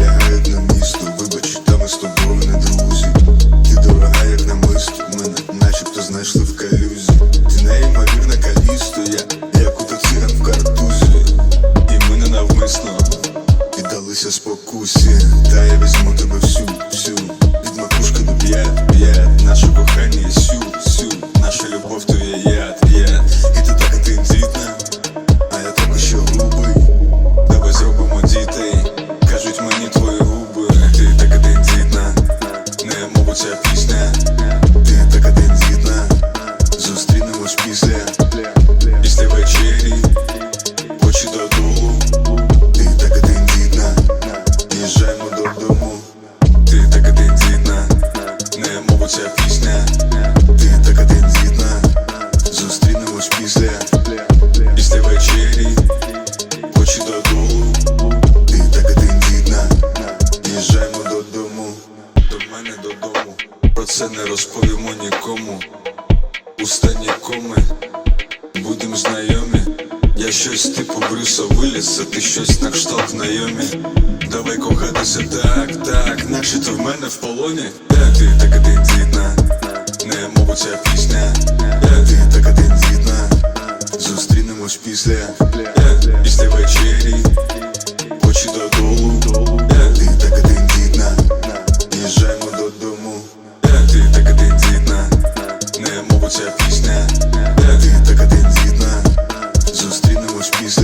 Лягають на місто, вибач, та ми друзі. Ти дорога, як намисто, мене начебто знайшли в калюзі. Ти неймовірна калісто, я як в картузі. І ми не навмисно піддалися спокусі. Та я візьму тебе всю, всю від макушки до п'ят, п'ят. Ця пісня. Ти така тендітна, зустрінемось після, після вечері, очі додому, Ти така тендітна, їжджаємо додому. Ти така тендітна, не мову ця пісня. Це не розповімо нікому. Уста нікоми, будем знайомі. Я щось типу Брюса Вилліса, ти щось на кшталт знайомі. Давай кохатися так, так, наче ти в мене в полоні. Де ти така тендітна, не мову ця пісня. Де ти така тендітна, зустрінемось після. бо це пісня, де ти така тендітна, зустрінемось пізно.